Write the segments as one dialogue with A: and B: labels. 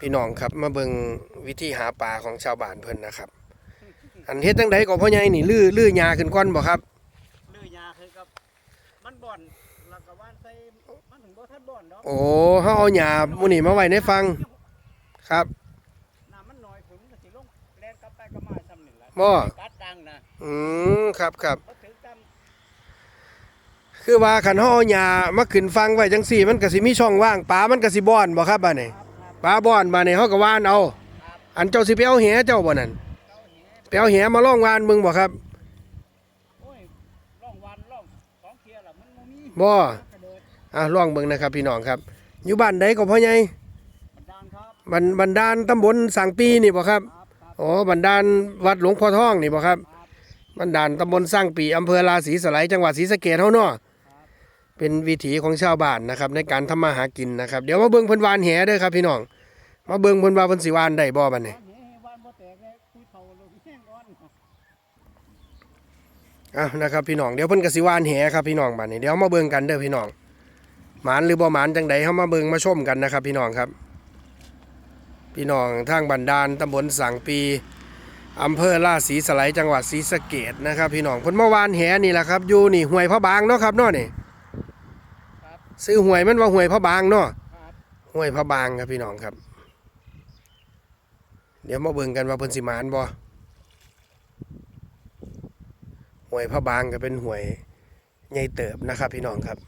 A: พี่น้องครับมาเบิ่งวิธีหาปลาของชาวบ้านเพิ่นนะครับ อันเฮ็ดจังไดก็พ่อใหญ่นี่ลื้อลื้อหญ้าขึ้นก่อนบ่ครับ
B: ลือยาคือกับมันบ่อนแล้วก็ว่านใส่มันถึงบ่ทันบ่อนดอก
A: โอ้เฮาเอาหญ้าหมู่นี่มาไว้ในฟังครับ
B: น้ำมันน้อยฝนก็สิลงแล่นกลับไปกลับมาซ้ำนี่แหละ
A: บ่
B: กัดดังนะ
A: อืมครับครับ
B: บ่ถึงตาม
A: คือว่าคันเฮาเอาหญ้ามาขึ้นฟังไว้จังซี่ มันก็สิมีช่องว่างปลามันก็สิบ่อนบ่ครับบัดนี้
B: ครับครับ
A: ปลาบ่อนบัดนี้เฮาก็ว่านเอา
B: ครับ
A: อันเจ้าสิไปเอาแหเจ้าบ่นั่น
B: เก้าแห
A: ไปเอาแหมาล่องวานมึงบ่ครับ
B: โอ้ยร่องวันร่องสองเทียล่ะมันบ่มี
A: บ่
B: กระโดด
A: อะลองเบิ่งนะครับ พี่น้องครับ อยู่บ้านใดก็พ่อใหญ่
B: บันดาลครับ
A: บันบันดาลตำบลสังปีนี่บ่ครับ
B: ครับครับ
A: อ๋อบันดาลวัดหลวงพ่อทองนี่บ่ครับ
B: ครับ
A: บันดาลตำบลสร้างปีอำเภอราศีสไลยจังหวัดศรีสะเกษเฮาเนาะ
B: ครับ
A: เป็นวิถีของชาวบ้านนะครับ ในการทำมาหากินนะครับ เดี๋ยวมาเบิ่งเพิ่นวานแหเด้อครับพี่น้อง มาเบิ่งเพิ่นว่าเพิ่นสิวานได้บ่บัดนี้
B: วันนี้วันบ่แตกเลยเท่าลงแห้งก่อน
A: อะนะครับพี่น้องเดี๋ยวเพิ่นกสิวานแหครับพี่น้องบัดนี้เดี๋ยวมาเบิ่งกันเด้อพี่น้องหมานหรือบ่หมานจังใดเฮามาเบิ่งมาชมกันนะครับ พี่น้องครับ พี่น้องทางบันดาลตำบลสังปีอำเภอราศีสไลจังหวัดศรีสะเกษนะครับ พี่น้องเพิ่นมาวานแหนี่แหละครับอยู่นี่ห้วยพระบางเนาะครับเนาะนี่ ซื้อหวยมันว่าหวยพระบางเนาะ
B: ครับ
A: หวยพระบางครับพี่น้องครับ เดี๋ยวมาเบิ่งกันว่าเพิ่นสิหมานบ่หวยพระบางก็เป็นหวยใหญ่เติบนะครับ พี่น้องครับ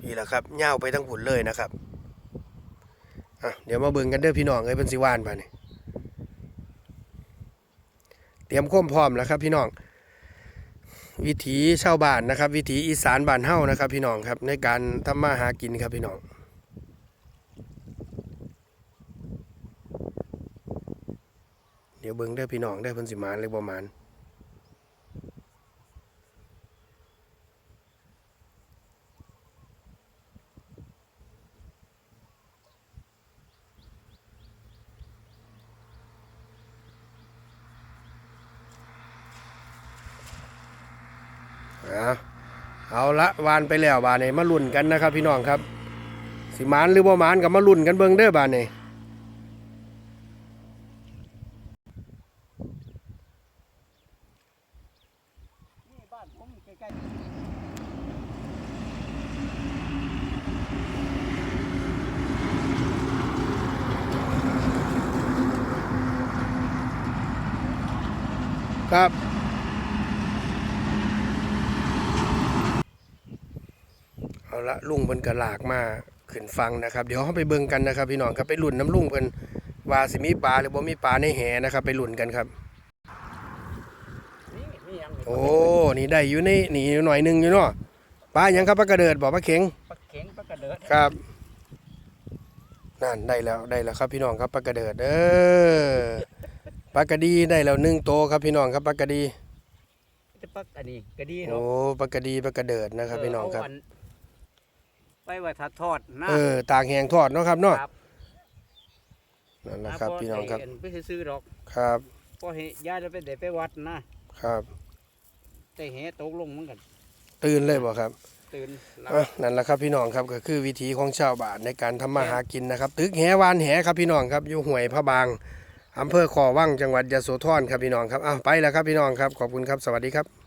A: พี่ละครับย่าวไปทั้งผุนเลยนะครับอะเดี๋ยวมาเบิ่งกันเด้อพี่น้องเอ้ยเพิ่นสิหวานป่ะนี่เตรียมความพร้อมแล้วครับ พี่น้อง วิถีชาวบ้านนะครับ วิถีอีสานบ้านเฮ้านะครับ พี่น้องครับ ในการทำมาหากินครับพี่น้องเดี๋ยวเบิ้งได้พี่น้องได้พันสิมานเลยประมาณ เอาเอาละวานไปแล้วบานนี้มาลุ้นกันนะครับ พี่น้องครับ สิมานหรือบ่มานก็มาลุ้นกันเบิ่งเด้อบานนี้ครับ เอา ละลุงเพิ่นกระลากมาขึ้นฟังนะครับ เดี๋ยวเขาไปเบิ่งกันนะครับ พี่น้องครับไปลุ่นน้ำลุงเพิ่นว่าสิมีปลาหรือบ่มีปลาในแหนะครับไปลุ่นกันครับ
B: ๆนี่มีหยัง
A: โอ้นี่ได้อยู่ในนี่หน่อยหนึงอยู่เนาะปลาหยังครับปลากระเดิดบ่ปลาเข็ง
B: ปลาเข็งปลากระเดิด
A: ครับนั่นได้แล้วได้แล้วครับพี่น้องครับปลากระเดิดเออปลากระดีได้แล้วหนึ่งโตครับพี่น้องครับปลากระดี
B: จะปักอันนี้ก็ดี
A: โอ้
B: เนาะ
A: ปลากระดีปลากระเดิดนะครับพี่น้องครับ
B: เาอั ไปไว้ถ้าทอดนะ
A: เออตากแหงทอดเนาะครับเนาะ
B: ครับ
A: นั่นแหละครับพี่น้องครับ
B: เห็นไปซื้อๆดอก
A: ครับ
B: พอเห็นยายจะไปได้ไปวัดนะครับ แต่แหตกลงเหมือนกัน
A: ตื่นเลยบ่ครับ
B: ตื่นหลับ
A: อะนั่นแหละครับพี่น้องครับก็คือวิถีของชาวบ้านในการทำมาหากินนะครับ ตึกแหวานแหครับพี่น้องครับอยู่ห้วยพระบางอำเภอขอว่างจังหวัดยะโสธรครับพี่น้องครับอ้าวไปแล้วครับพี่น้องครับขอบคุณครับสวัสดีครับ